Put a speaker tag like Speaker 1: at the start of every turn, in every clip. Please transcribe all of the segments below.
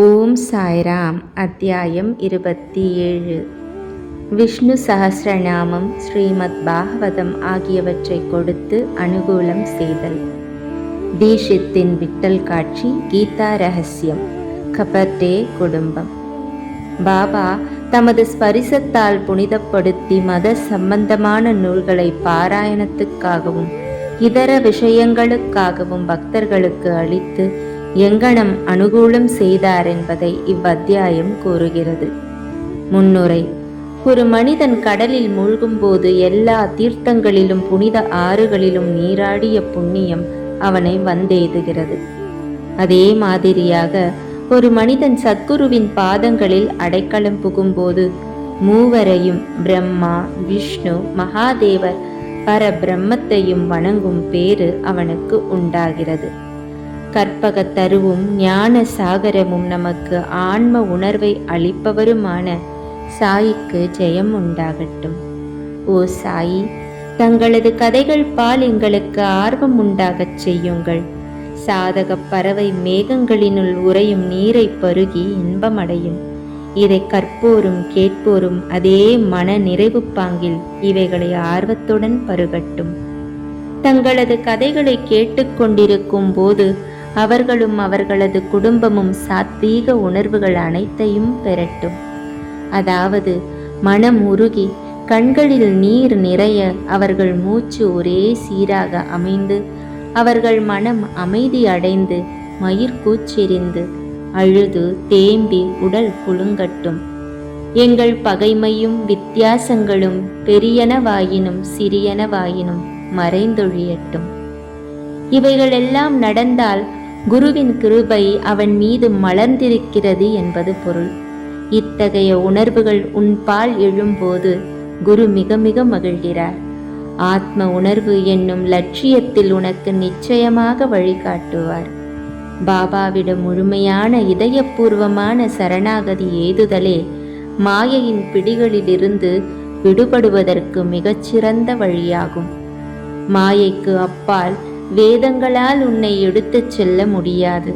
Speaker 1: ஓம் சாய்ராம் அத்தியாயம் இருபத்தி ஏழு விஷ்ணு சஹஸ்ரநாமம் ஸ்ரீமத் பாகவதம் ஆகியவற்றை கொடுத்து அனுகூலம் செய்தல். தீஷித்தின் விட்டல் காட்சி கீதா ரகசியம் கபர்டே குடும்பம். பாபா தமது ஸ்பரிசத்தால் புனிதப்படுத்தி மத சம்பந்தமான நூல்களை பாராயணத்துக்காகவும் இதர விஷயங்களுக்காகவும் பக்தர்களுக்கு அளித்து எங்கனம் அனுகூலம் செய்தார் என்பதை இவ்வத்தியாயம் கூறுகிறது. முன்னுரை ஒரு மனிதன் கடலில் மூழ்கும்போது எல்லா தீர்த்தங்களிலும் புனித ஆறுகளிலும் நீராடிய புண்ணியம் அவனை வந்தெய்துகிறது அதே மாதிரியாக ஒரு மனிதன் சத்குருவின் பாதங்களில் அடைக்கலம் புகும்போது மூவரையும் பிரம்மா விஷ்ணு மகாதேவர் பரபிரம்மத்தையும் வணங்கும் பேறு அவனுக்கு உண்டாகிறது. கற்பக தருவும் ஞான சாகரமும் நமக்கு ஆன்ம உணர்வை அளிப்பவருமான சாயிக்கு ஜெயம் உண்டாகட்டும். ஓ சாயி தங்களது கதைகள் பால் எங்களுக்கு ஆர்வம் உண்டாகச் செய்யுங்கள். சாதக பறவை மேகங்களினுள் உறையும் நீரை பருகி இன்பமடையும். இதை கற்போரும் கேட்போரும் அதே மன நிறைவு பாங்கில் இவைகளை ஆர்வத்துடன் பருகட்டும். தங்களது கதைகளை கேட்டுக்கொண்டிருக்கும் போது அவர்களும் அவர்களது குடும்பமும் சாத்வீக உணர்வுகள் அனைத்தையும் பெறட்டும். அதாவது மனம் உருகி கண்களில் நீர் நிறைய அவர்கள் மூச்சு ஒரே சீராக அமைந்து அவர்கள் மனம் அமைதி அடைந்து மயிர் கூச்செறிந்து அழுது தேம்பி உடல் குலுங்கட்டும் எங்கள் பகைமையும் வித்தியாசங்களும் பெரியனவாயினும் சிறியனவாயினும் மறைந்தொழியட்டும். இவைகளெல்லாம் நடந்தால் குருவின் கிருபை அவன் மீது மலர்ந்திருக்கிறது என்பது பொருள். இத்தகைய உணர்வுகள் உன்பால் எழும்போது குரு மிக மிக மகிழ்கிறார். ஆத்ம உணர்வு என்னும் லட்சியத்தில் உனக்கு நிச்சயமாக வழிகாட்டுவார். பாபாவிடம் முழுமையான இதயபூர்வமான சரணாகதி ஏதுதலே மாயையின் பிடிகளிலிருந்து விடுபடுவதற்கு மிகச்சிறந்த வழியாகும். மாயைக்கு அப்பால் வேதங்களால் உன்னை எடுத்துச் செல்ல முடியாது.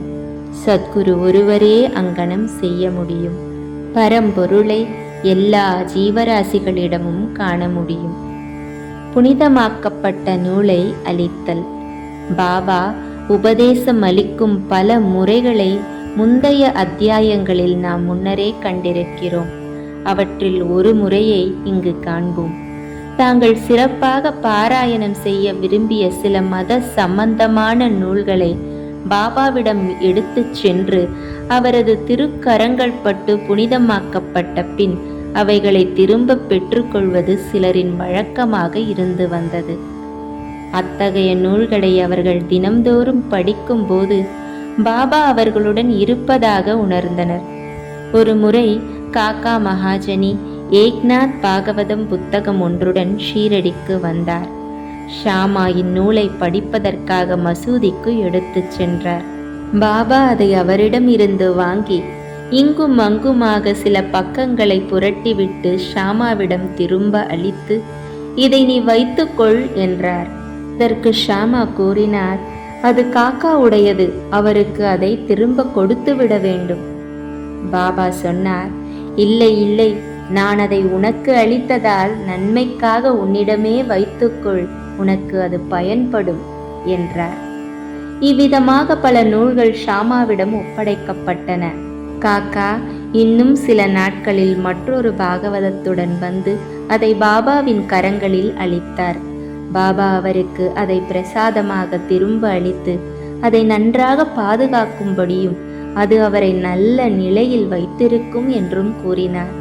Speaker 1: சத்குரு ஒருவரே அங்கனம் செய்ய முடியும். பரம்பொருளை எல்லா ஜீவராசிகளிடமும் காண முடியும். புனிதமாக்கப்பட்ட நூலை அளித்தல் பாபா உபதேசம் அளிக்கும் பல முறைகளை முந்தைய அத்தியாயங்களில் நாம் முன்னரே கண்டிருக்கிறோம். அவற்றில் ஒரு முறையை இங்கு காண்போம். தாங்கள் சிறப்பாக பாராயணம் செய்ய விரும்பிய சில மத சம்பந்தமான நூல்களை பாபாவிடம் எடுத்துச் சென்று அவரது திருக்கரங்கள் பட்டு புனிதமாக்கப்பட்ட பின் அவைகளை திரும்ப பெற்றுக்கொள்வது சிலரின் வழக்கமாக இருந்து வந்தது. அத்தகைய நூல்களை அவர்கள் தினம்தோறும் படிக்கும்போது பாபா அவர்களுடன் இருப்பதாக உணர்ந்தனர். ஒரு முறை காக்கா மகாஜனி ஏக்நாத் பாகவதம் புத்தகம் ஒன்றுடன் ஷீரடிக்கு வந்தார். ஷாமா இந்நூலை படிப்பதற்காக மசூதிக்கு எடுத்துச் சென்றார். பாபா அதை அவரிடம் இருந்து வாங்கி இங்கும் அங்குமாக சில பக்கங்களை புரட்டிவிட்டு ஷாமாவிடம் திரும்ப அளித்து இதை நீ வைத்துக்கொள் என்றார். இதற்கு ஷாமா கூறினார் அது காக்கா உடையது அவருக்கு அதை திரும்ப கொடுத்து விட வேண்டும். பாபா சொன்னார் இல்லை இல்லை நான் அதை உனக்கு அளித்ததால் நன்மைக்காக உன்னிடமே வைத்துக்கொள் உனக்கு அது பயன்படும் என்றார். இவ்விதமாக பல நூல்கள் ஷாமாவிடம் ஒப்படைக்கப்பட்டன. காக்கா இன்னும் சில நாட்களில் மற்றொரு பாகவதத்துடன் வந்து அதை பாபாவின் கரங்களில் அளித்தார். பாபா அவருக்கு அதை பிரசாதமாக திரும்ப அளித்து அதை நன்றாக பாதுகாக்கும்படியும் அது அவரை நல்ல நிலையில் வைத்திருக்கும் என்றும் கூறினார்.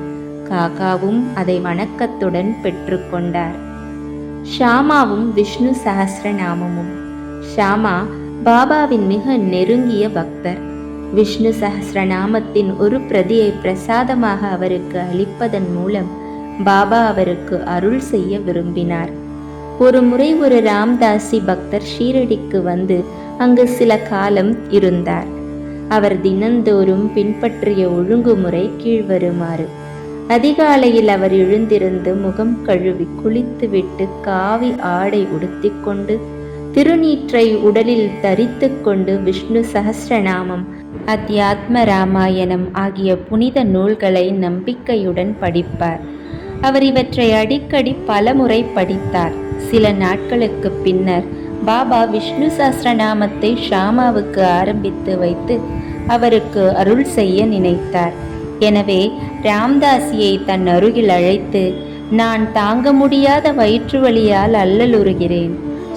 Speaker 1: காகாவும் அதை வணக்கத்துடன் பெற்றுக்கொண்டார். ஷாமாவும் விஷ்ணு சஹசிரநாமமும். ஷாமா பாபாவின் மிக நெருங்கிய பக்தர். விஷ்ணு சஹசிரநாமத்தின் ஒரு பிரதியை பிரசாதமாக அவருக்கு அளிப்பதன் மூலம் பாபா அவருக்கு அருள் செய்ய விரும்பினார். ஒரு முறை ஒரு ராம்தாசி பக்தர் ஷீரடிக்கு வந்து அங்கு சில காலம் இருந்தார். அவர் தினந்தோறும் பின்பற்றிய ஒழுங்குமுறை கீழ்வருமாறு. அதிகாலையில் அவர் எழுந்திருந்து முகம் கழுவி குளித்துவிட்டு காவி ஆடை உடுத்திக்கொண்டு திருநீற்றை உடலில் தரித்து கொண்டு விஷ்ணு சகசிரநாமம் அத்தியாத்ம ராமாயணம் ஆகிய புனித நூல்களை நம்பிக்கையுடன் படிப்பார். அவர் இவற்றை அடிக்கடி பலமுறை படித்தார். சில நாட்களுக்கு பின்னர் பாபா விஷ்ணு சஹஸ்ரநாமத்தை ஷாமாவுக்கு ஆரம்பித்து வைத்து அவருக்கு அருள் செய்ய நினைத்தார். எனவே ராம்தாசியை தன் அருகில் அழைத்து நான் தாங்க முடியாத வயிற்று வழியால் அல்லலுறுகிறேன்.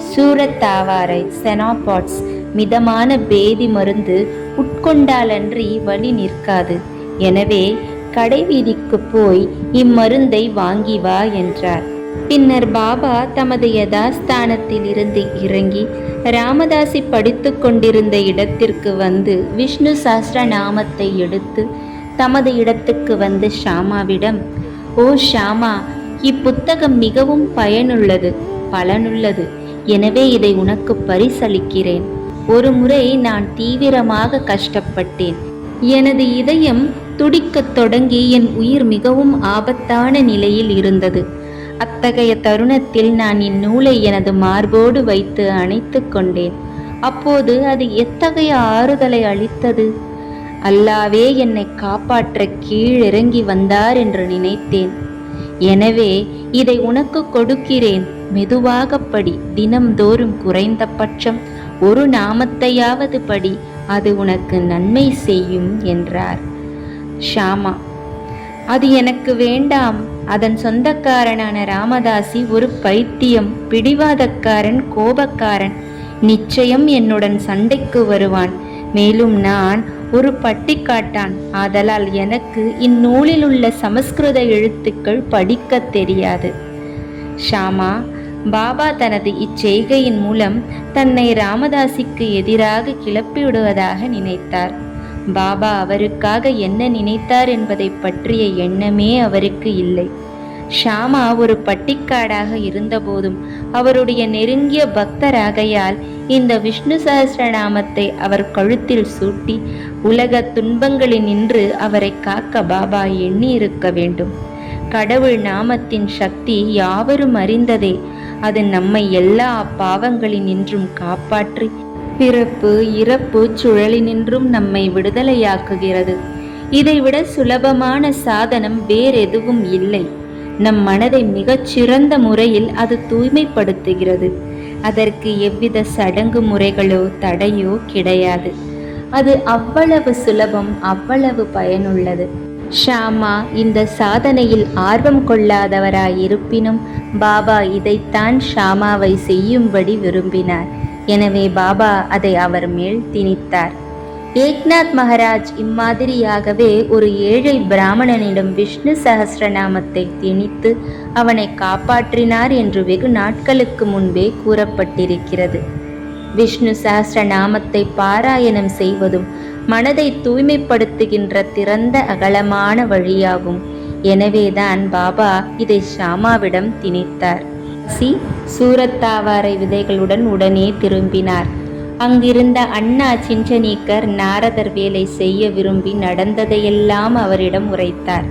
Speaker 1: சூரத்தாவாரை செனாபாட்ஸ் மிதமான பேதி மருந்து உட்கொண்டாலன்றி வழி நிற்காது. எனவே கடைவீதிக்கு போய் இம்மருந்தை வாங்கி வா என்றார். பின்னர் பாபா தமது யதாஸ்தானத்தில் இருந்து இறங்கி ராமதாசி படித்து கொண்டிருந்த இடத்திற்கு வந்து விஷ்ணு சாஸ்திர நாமத்தை எடுத்து தமது இடத்துக்கு வந்து ஷாமாவிடம் ஓ ஷாமா இப்புத்தகம் மிகவும் பயனுள்ளது பலனுள்ளது. எனவே இதை உனக்கு பரிசளிக்கிறேன். ஒரு முறை நான் தீவிரமாக கஷ்டப்பட்டேன். எனது இதயம் துடிக்கத் தொடங்கி என் உயிர் மிகவும் ஆபத்தான நிலையில் இருந்தது. அத்தகைய தருணத்தில் நான் இந்நூலை எனது மார்போடு வைத்து அணைத்து கொண்டேன். அப்போது அது எத்தகைய ஆறுதலை அளித்தது? அல்லாவே என்னை காப்பாற்ற கீழிறங்கி வந்தார் என்று நினைத்தேன். எனவே இதை உனக்கு கொடுக்கிறேன். மெதுவாக படி தினம்தோறும் குறைந்தபட்சம் ஒரு நாமத்தையாவது படி அது உனக்கு நன்மை செய்யும் என்றார். ஷாமா அது எனக்கு வேண்டாம். அதன் சொந்தக்காரனான ராமதாசி ஒரு பைத்தியம் பிடிவாதக்காரன் கோபக்காரன் நிச்சயம் என்னுடன் சண்டைக்கு வருவான். மேலும் நான் ஒரு பட்டிக்காட்டான் ஆதலால் எனக்கு இந்நூலில் உள்ள சமஸ்கிருத எழுத்துக்கள் படிக்க தெரியாது. ஷாமா பாபா தனது இச்செய்கையின் மூலம் தன்னை ராமதாசிக்கு எதிராக கிளப்பிவிடுவதாக நினைத்தார். பாபா அவருக்காக என்ன நினைத்தார் என்பதை பற்றிய எண்ணமே அவருக்கு இல்லை. ஷாமா ஒரு பட்டிக்காடாக இருந்தபோதும் அவருடைய நெருங்கிய பக்தராகையால் இந்த விஷ்ணு சகசிரநாமத்தை அவர் கழுத்தில் சூட்டி உலக துன்பங்களினின்று அவரை காக்க பாபா எண்ணி இருக்க வேண்டும். கடவுள் நாமத்தின் சக்தி யாவரும் அறிந்ததே அது நம்மை எல்லா பாவங்களினின்றும் காப்பாற்றி பிறப்பு இறப்பு சுழலினின்றும் நம்மை விடுதலையாக்குகிறது. இதைவிட சுலபமான சாதனம் வேறெதுவும் இல்லை. நம் மனதை மிகச் சிறந்த முறையில் அது தூய்மைப்படுத்துகிறது. அதற்கு எவ்வித சடங்கு முறைகளோ தடையோ கிடையாது. அது அவ்வளவு சுலபம் அவ்வளவு பயனுள்ளது. ஷாமா இந்த சாதனையில் ஆர்வம் கொள்ளாதவராயிருப்பினும் பாபா இதைத்தான் ஷாமாவை செய்யும்படி விரும்பினார். எனவே பாபா அதை அவர் மேல் திணித்தார். ஏக்நாத் மகாராஜ் இம்மாதிரியாகவே ஒரு ஏழை பிராமணனிடம் விஷ்ணு சஹஸ்ரநாமத்தை திணித்து அவனை காப்பாற்றினார் என்று வெகு நாட்களுக்கு முன்பே கூறப்பட்டிருக்கிறது. விஷ்ணு சஹஸ்ரநாமத்தை பாராயணம் செய்வதும் மனதை தூய்மைப்படுத்துகின்ற திறந்த அகலமான வழியாகும். எனவேதான் பாபா இதை ஷாமாவிடம் திணித்தார். சி. சூரத்தாவாரை விதைகளுடன் உடனே திரும்பினார். அங்கிருந்த அண்ணா சிஞ்சனீக்கர் நாரதர் வேலை செய்ய விரும்பி நடந்ததையெல்லாம் அவரிடம் உரைத்தார்.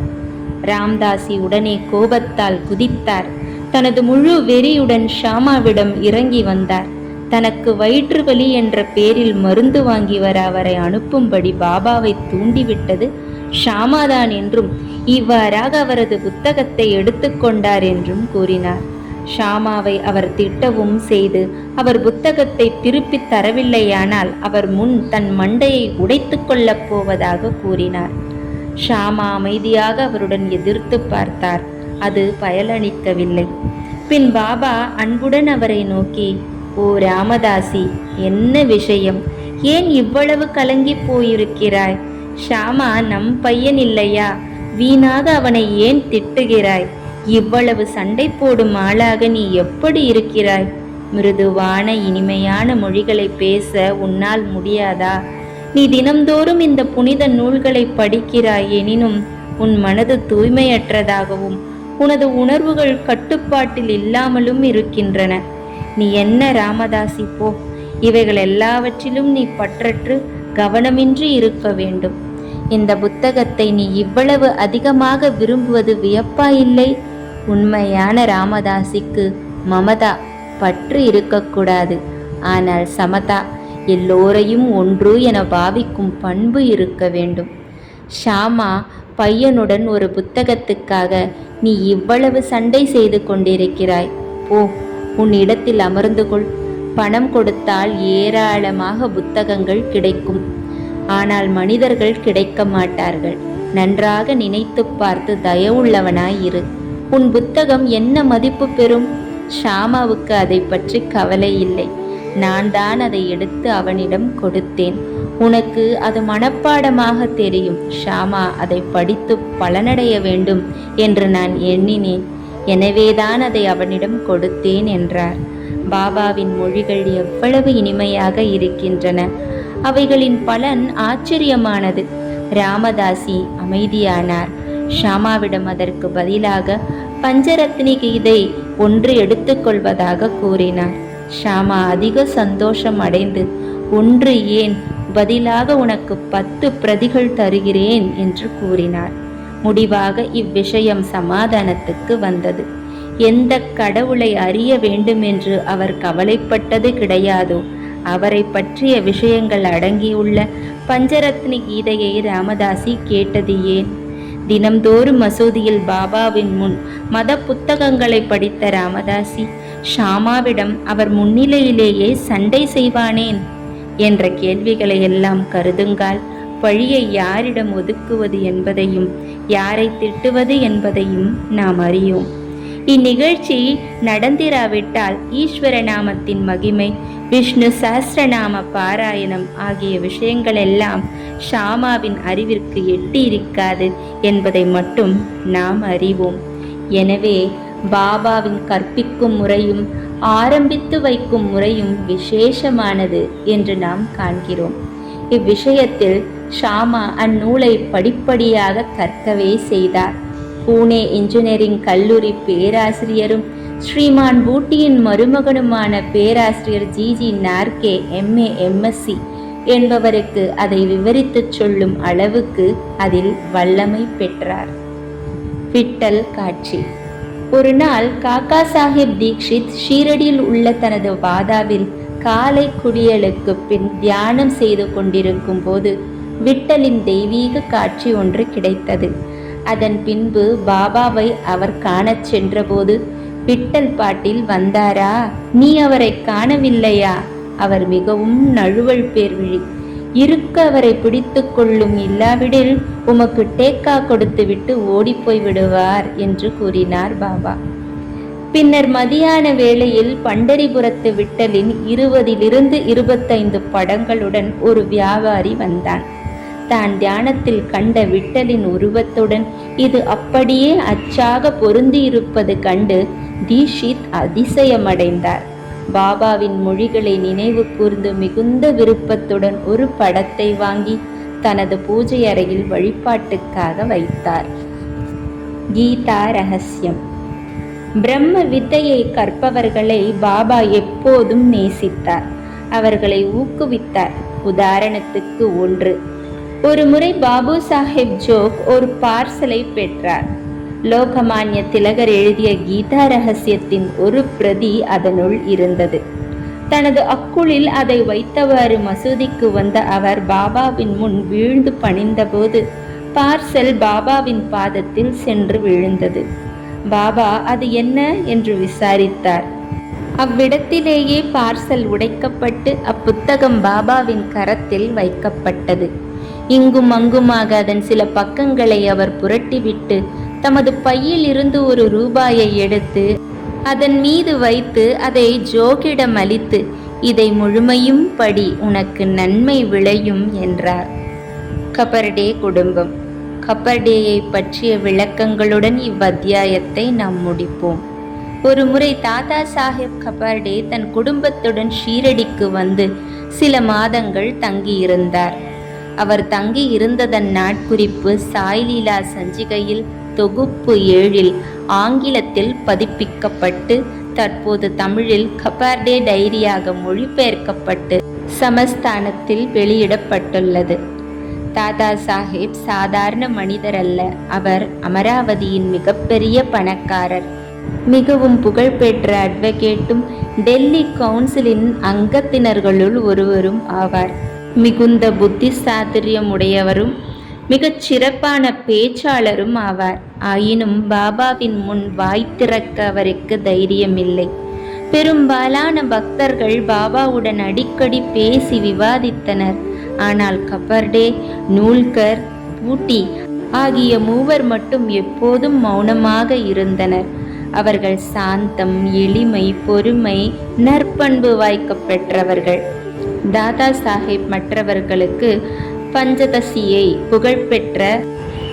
Speaker 1: ராம்தாசி உடனே கோபத்தால் குதித்தார். தனது முழு வெறியுடன் ஷாமாவிடம் இறங்கி வந்தார். தனக்கு வயிற்று வலி என்ற பேரில் மருந்து வாங்கி வர அவரை அனுப்பும்படி பாபாவை தூண்டிவிட்டது ஷாமாதான் என்றும் இவ்வாறாக அவரது புத்தகத்தை எடுத்துக்கொண்டார் என்றும் கூறினார். ஷாமாவை அவர் திட்டவும் செய்து அவர் புத்தகத்தை திருப்பித் தரவில்லையானால் அவர் முன் தன் மண்டையை உடைத்து கொள்ளப் போவதாக கூறினார். ஷாமா அமைதியாக அவருடன் எதிர்த்து பார்த்தார். அது பயலளிக்கவில்லை. பின் பாபா அன்புடன் அவரை நோக்கி ஓ ராமதாசி என்ன விஷயம்? ஏன் இவ்வளவு கலங்கி போயிருக்கிறாய்? ஷாமா நம் பையன் இல்லையா? வீணாக அவனை ஏன் திட்டுகிறாய்? இவ்வளவு சண்டை போடும் ஆளாக நீ எப்படி இருக்கிறாய்? மிருதுவான இனிமையான மொழிகளை பேச உன்னால் முடியாதா? நீ தினம்தோறும் இந்த புனித நூல்களை படிக்கிறாய் எனினும் உன் மனது தூய்மையற்றதாகவும் உனது உணர்வுகள் கட்டுப்பாட்டில் இல்லாமலும் இருக்கின்றன. நீ என்ன ராமதாசி போ. இவைகள் எல்லாவற்றிலும் நீ பற்றற்று கவனமின்றி இருக்க வேண்டும். இந்த புத்தகத்தை நீ இவ்வளவு அதிகமாக விரும்புவது வியப்பாயில்லை? உண்மையான ராமதாசிக்கு மமதா பற்று இருக்கக்கூடாது. ஆனால் சமதா எல்லோரையும் ஒன்று என பாவிக்கும் பண்பு இருக்க வேண்டும். ஷாமா பையனுடன் ஒரு புத்தகத்துக்காக நீ இவ்வளவு சண்டை செய்து கொண்டிருக்கிறாய். போ உன் இடத்தில் அமர்ந்து கொள். பணம் கொடுத்தால் ஏராளமாக புத்தகங்கள் கிடைக்கும். ஆனால் மனிதர்கள் கிடைக்க மாட்டார்கள். நன்றாக நினைத்து பார்த்து தயவுள்ளவனாய் இரு. உன் புத்தகம் என்ன மதிப்பு பெறும்? ஷாமாவுக்கு அதை பற்றி கவலை இல்லை. நான் தான் அதை எடுத்து அவனிடம் கொடுத்தேன். உனக்கு அது மனப்பாடமாக தெரியும். ஷாமா அதை படித்து பலனடைய வேண்டும் என்று நான் எண்ணினேன். எனவேதான் அதை அவனிடம் கொடுத்தேன் என்றார். பாபாவின் மொழிகள் எவ்வளவு இனிமையாக இருக்கின்றன. அவைகளின் பலன் ஆச்சரியமானது. ராமதாசி அமைதியானார். ஷாமாவிடம் அதற்கு பதிலாக பஞ்சரத்னி கீதை ஒன்று எடுத்துக்கொள்வதாக கூறினார் ஷாமா அதிக சந்தோஷம் அடைந்து ஒன்று ஏன்? பதிலாக உனக்கு பத்து பிரதிகள் தருகிறேன் என்று கூறினார். முடிவாக இவ்விஷயம் சமாதானத்துக்கு வந்தது. எந்த கடவுளை அறிய வேண்டுமென்று அவர் கவலைப்பட்டது கிடையாதோ அவரை பற்றிய விஷயங்கள் அடங்கியுள்ள பஞ்சரத்னி கீதையை ராமதாசி கேட்டது ஏன்? தினம்தோறும் மசூதியில் பாபாவின் முன் மத புத்தகங்களை படித்த ராமதாசி ஷாமாவிடம் அவர் முன்னிலையிலேயே சண்டை செய்வானேன்? என்ற கேள்விகளை எல்லாம் கருதுங்கால் பழியை யாரிடம் ஒதுக்குவது என்பதையும் யாரை திட்டுவது என்பதையும் நாம் அறியோம். இந்நிகழ்ச்சி நடந்திராவிட்டால் ஈஸ்வர நாமத்தின் மகிமை விஷ்ணு சஹஸ்ரநாம பாராயணம் ஆகிய விஷயங்களெல்லாம் ஷாமாவின் அறிவிற்கு எட்டி இருக்காது என்பதை மட்டும் நாம் அறிவோம். எனவே பாபாவின் கற்பிக்கும் முறையும் ஆரம்பித்து வைக்கும் முறையும் விசேஷமானது என்று நாம் காண்கிறோம். இவ்விஷயத்தில் ஷாமா அந்நூலை படிப்படியாக கற்கவே செய்தார். பூனே இன்ஜினியரிங் கல்லூரி பேராசிரியரும் ஸ்ரீமான் பூட்டியின் மருமகனுமான பேராசிரியர் ஜிஜி நார்கே எம்ஏ எம்எஸ்சி என்பவருக்கு அதை விவரித்துச் சொல்லும் அளவுக்கு அதில் வல்லமை பெற்றார். விட்டல் காட்சி. ஒரு நாள் காக்கா சாஹிப் தீக்ஷித் ஷீரடியில் உள்ள தனது வாதாவில் காலை குடியலுக்கு பின் தியானம் செய்து கொண்டிருக்கும் போது விட்டலின் தெய்வீக காட்சி ஒன்று கிடைத்தது. அதன் பின்பு பாபாவை அவர் காணச் சென்றபோது விட்டல் பாட்டில் வந்தாரா? நீ அவரை காணவில்லையா? அவர் மிகவும் நழுவல் பேர்விழி. இருக்க அவரை பிடித்து கொள்ளும் இல்லாவிடில் உமக்கு டேக்கா கொடுத்துவிட்டு ஓடிப்போய் விடுவார் என்று கூறினார் பாபா. பின்னர் மதியான வேளையில் பண்டரிபுரத்து விட்டலின் இருபதிலிருந்து இருபத்தைந்து படங்களுடன் ஒரு வியாபாரி வந்தான். தான் தியானத்தில் கண்ட விட்டலின் உருவத்துடன் இது அப்படியே அச்சாக பொருந்தியிருப்பது கண்டு தீஷித் அதிசயமடைந்தார். பாபாவின் மொழிகளை நினைவு கூர்ந்து மிகுந்த விருப்பத்துடன் ஒரு படத்தை வாங்கி தனது பூஜை அறையில் வழிபாட்டுக்காக வைத்தார். கீதா ரகசியம். பிரம்ம வித்தையை கற்பவர்களை பாபா எப்போதும் நேசித்தார். அவர்களை ஊக்குவித்தார். உதாரணத்துக்கு ஒன்று. ஒரு முறை பாபு சாஹேப் ஜோக் ஒரு பார்சலை பெற்றார். லோகமானிய திலகர் எழுதிய கீதா ரகசியத்தின் ஒரு பிரதி அதனுள் இருந்தது. தனது அக்குளில் அதை வைத்தவாறு மசூதிக்கு வந்த அவர் பாபாவின் முன் வீழ்ந்து பணிந்தபோது பார்சல் பாபாவின் பாதத்தில் சென்று விழுந்தது. பாபா அது என்ன? என்று விசாரித்தார். அவ்விடத்திலேயே பார்சல் உடைக்கப்பட்டு அப்புத்தகம் பாபாவின் கரத்தில் வைக்கப்பட்டது. இங்கும் அங்குமாக அதன் சில பக்கங்களை அவர் புரட்டிவிட்டு தமது பையில் இருந்து ஒரு ரூபாயை எடுத்து அதன் மீது வைத்து அதை ஜோகிடம் அளித்து இதை முழுமையும் படி உனக்கு நன்மை விளையும் என்றார். கபர்டே குடும்பம். கபர்டேயை பற்றிய விளக்கங்களுடன் இவ்வத்தியாயத்தை நாம் முடிப்போம். ஒரு முறை தாத்தா சாஹேப் கபர்டே தன் குடும்பத்துடன் ஷீரடிக்கு வந்து சில மாதங்கள் தங்கியிருந்தார். அவர் தங்கி இருந்ததன் நாட்குறிப்பு சாய்லீலா சஞ்சிகையில் தொகுப்பு ஏழில் ஆங்கிலத்தில் பதிப்பிக்கப்பட்டு தற்போது தமிழில் கபார்டே டைரியாக மொழிபெயர்க்கப்பட்டு சமஸ்தானத்தில் வெளியிடப்பட்டுள்ளது. தாதா சாஹேப் சாதாரண மனிதர் அல்ல. அவர் அமராவதியின் மிகப்பெரிய பணக்காரர். மிகவும் புகழ்பெற்ற அட்வொகேட்டும் டெல்லி கவுன்சிலின் அங்கத்தினர்களுள் ஒருவரும் ஆவார். மிகுந்த புத்தி சாதுரியம் உடையவரும் மிகச் சிறப்பான பேச்சாளரும் ஆவார். ஆயினும் பாபாவின் முன் வாய் திறக்க அவருக்கு தைரியமில்லை. பெரும்பாலான பக்தர்கள் பாபாவுடன் அடிக்கடி பேசி விவாதித்தனர். ஆனால் கபர்டே நூல்கர் பூட்டி ஆகிய மூவர் மட்டும் எப்போதும் மௌனமாக இருந்தனர். அவர்கள் சாந்தம் எளிமை பொறுமை நற்பண்பு வாய்க்கப் பெற்றவர்கள். தாதா சாஹேப் மற்றவர்களுக்கு பஞ்சதசியை புகழ்பெற்ற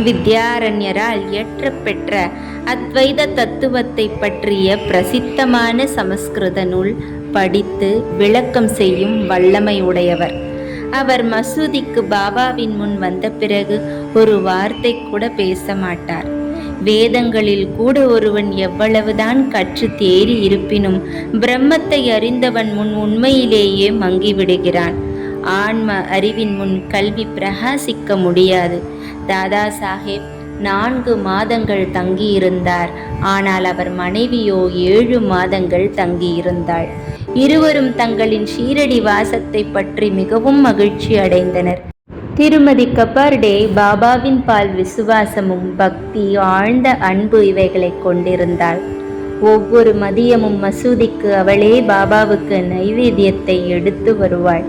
Speaker 1: வித்யாரண்யரால் இயற்றப்பெற்ற அத்வைத தத்துவத்தை பற்றிய பிரசித்தமான சமஸ்கிருத நூல் படித்து விளக்கம் செய்யும் வல்லமை உடையவர் அவர் மசூதிக்கு பாபாவின் முன் வந்த பிறகு ஒரு வார்த்தை கூட பேச மாட்டார். வேதங்களில் கூட ஒருவன் எவ்வளவுதான் கற்று தேறி இருப்பினும் பிரம்மத்தை அறிந்தவன் முன் உண்மையிலேயே மங்கிவிடுகிறான். ஆன்ம அறிவின் முன் கல்வி பிரகாசிக்க முடியாது. தாதா சாஹேப் நான்கு மாதங்கள் தங்கியிருந்தார். ஆனால் அவர் மனைவியோ ஏழு மாதங்கள் தங்கியிருந்தாள். இருவரும் தங்களின் ஷீரடி வாசத்தை பற்றி மிகவும் மகிழ்ச்சி அடைந்தனர். திருமதி கபார்டே பாபாவின் பால் விசுவாசமும் பக்தி ஆழ்ந்த அன்பு இவைகளை கொண்டிருந்தாள். ஒவ்வொரு மதியமும் மசூதிக்கு அவளே பாபாவுக்கு நைவேத்தியத்தை எடுத்து வருவாள்.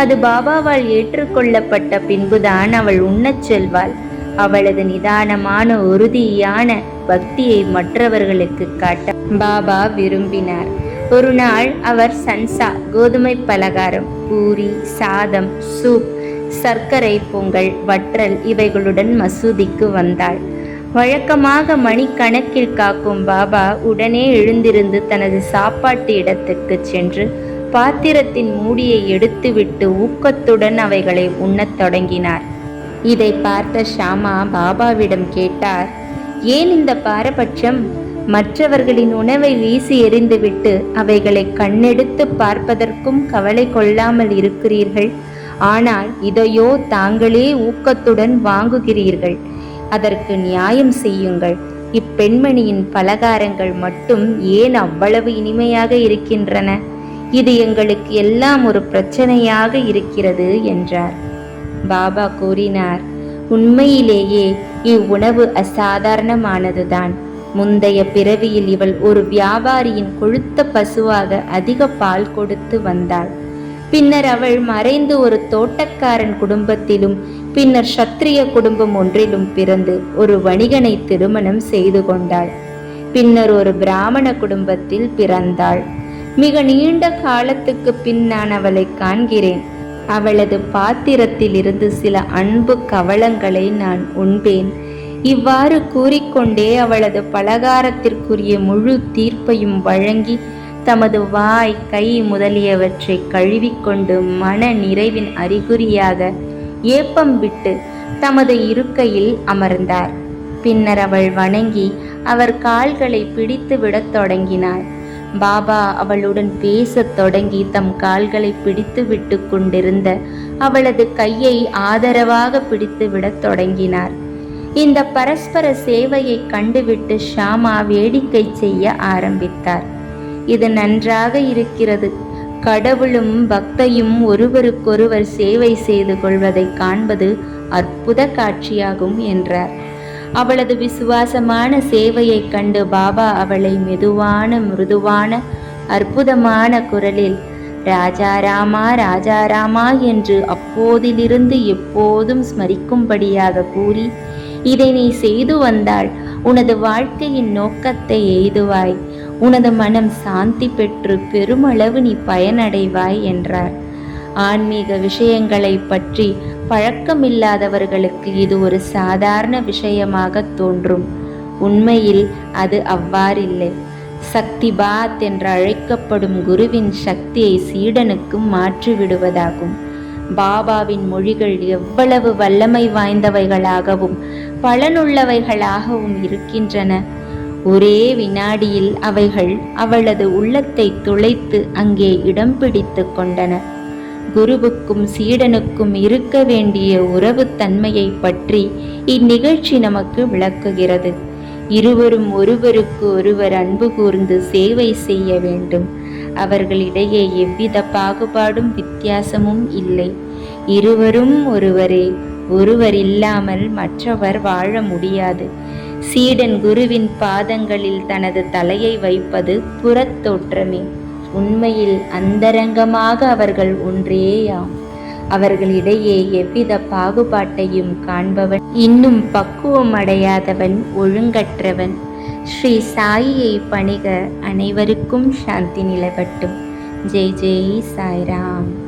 Speaker 1: அது பாபாவால் ஏற்றுக்கொள்ளப்பட்ட பின்புதான் அவள் உண்ணச் செல்வாள். அவளது நிதானமான உறுதியான பக்தியை மற்றவர்களுக்கு காட்ட பாபா விரும்பினார். ஒரு நாள் அவர் சன்சா கோதுமை பலகாரம் பூரி சாதம் சூப் சர்க்கரை பொங்கல் வற்றல் இவைகளுடன் மசூதிக்கு வந்தாள். வழக்கமாக மணிக்கணக்கில் காக்கும் பாபா உடனே எழுந்திருந்து தனது சாப்பாட்டு இடத்துக்கு சென்று பாத்திரத்தின் மூடியை எடுத்துவிட்டு ஊக்கத்துடன் அவைகளை உண்ணத் தொடங்கினார். இதை பார்த்த ஷாமா பாபாவிடம் கேட்டார் ஏன் இந்த பாரபட்சம்? மற்றவர்களின் உணவை வீசி எறிந்துவிட்டு அவைகளை கண்ணெடுத்து பார்ப்பதற்கும் கவலை கொள்ளாமல் இருக்கிறீர்கள். ஆனால் இதையோ தாங்களே ஊக்கத்துடன் வாங்குகிறீர்கள். அதற்கு நியாயம் செய்யுங்கள். இப்பெண்மணியின் பலகாரங்கள் மட்டும் ஏன் அவ்வளவு இனிமையாக இருக்கின்றன? இது எங்களுக்கு எல்லாம் ஒரு பிரச்சனையாக இருக்கிறது என்றார். பாபா கூறினார் உண்மையிலேயே இவ்வுணவு அசாதாரணமானதுதான். முந்தைய பிறவியில் இவள் ஒரு வியாபாரியின் கொழுத்த பசுவாக அதிக பால் கொடுத்து வந்தாள். பின்னர் அவள் மறைந்து ஒரு தோட்டக்காரன் குடும்பத்திலும் பின்னர் சத்திரிய குடும்பம் ஒன்றிலும் பிறந்து ஒரு வணிகனை திருமணம் செய்து கொண்டாள். பின்னர் ஒரு பிராமண குடும்பத்தில் பிறந்தாள். மிக நீண்ட காலத்துக்கு பின் நான் அவளை காண்கிறேன். அவளது பாத்திரத்திலிருந்து சில அன்பு கவளங்களை நான் உண்பேன். இவ்வாறு கூறிக்கொண்டே அவளது பலகாரத்திற்குரிய முழு தீர்ப்பையும் வழங்கி தமது வாய் கை முதலியவற்றை கழுவிக்கொண்டு மன நிறைவின் அறிகுறியாக ஏப்பம் விட்டு தமது இருக்கையில் அமர்ந்தார். பின்னர் அவள் வணங்கி அவர் கால்களை பிடித்து விடத் தொடங்கினாள். பாபா அவளுடன் பேசத் தொடங்கி தம் கால்களை பிடித்து விட்டு கொண்டிருந்த அவளது கையை ஆதரவாக பிடித்து விடத் தொடங்கினார். இந்த பரஸ்பர சேவையை கண்டுவிட்டு ஷாமா வேடிக்கை செய்ய ஆரம்பித்தார். இது நன்றாக இருக்கிறது. கடவுளும் பக்தையும் ஒருவருக்கொருவர் சேவை செய்து கொள்வதை காண்பது அற்புத காட்சியாகும் என்றார். அவளது விசுவாசமான சேவையைக் கண்டு பாபா அவளை மெதுவான மிருதுவான அற்புதமான குரலில் ராஜாராமா ராஜாராமா என்று அப்போதிலிருந்து எப்போதும் ஸ்மரிக்கும்படியாக கூறி இதை நீ செய்து வந்தால் உனது வாழ்க்கையின் நோக்கத்தை எய்துவாய். உனது மனம் சாந்தி பெற்று பெருமளவு நீ பயனடைவாய் என்றார். ஆன்மீக விஷயங்களை பற்றி பழக்கமில்லாதவர்களுக்கு இது ஒரு சாதாரண விஷயமாக தோன்றும். உண்மையில் அது அவ்வாறில்லை. சக்தி பாத் என்று அழைக்கப்படும் குருவின் சக்தியை சீடனுக்கு மாற்றிவிடுவதாகும். பாபாவின் மொழிகள் எவ்வளவு வல்லமை வாய்ந்தவைகளாகவும் பலனுள்ளவைகளாகவும் இருக்கின்றன. ஒரே வினாடியில் அவைகள் அவளது உள்ளத்தை துளைத்து அங்கே இடம் பிடித்து கொண்டன. குருவுக்கும் சீடனுக்கும் இருக்க வேண்டிய உறவு தன்மையை பற்றி இந்நிகழ்ச்சி நமக்கு விளக்குகிறது. இருவரும் ஒருவருக்கு ஒருவர் அன்பு கூர்ந்து சேவை செய்ய வேண்டும். அவர்களிடையே எவ்வித பாகுபாடும் வித்தியாசமும் இல்லை. இருவரும் ஒருவரே ஒருவர் இல்லாமல் மற்றவர் வாழ முடியாது. சீடன் குருவின் பாதங்களில் தனது தலையை வைப்பது புறத்தோற்றமே. உண்மையில் அந்தரங்கமாக அவர்கள் ஒன்றேயாம். அவர்களிடையே எவ்வித பாகுபாட்டையும் காண்பவன் இன்னும் பக்குவம் அடையாதவன் ஒழுங்கற்றவன். ஸ்ரீ சாயியை பணிக அனைவருக்கும் சாந்தி நிலவட்டும். ஜெய் ஜெய் சாய்ராம்.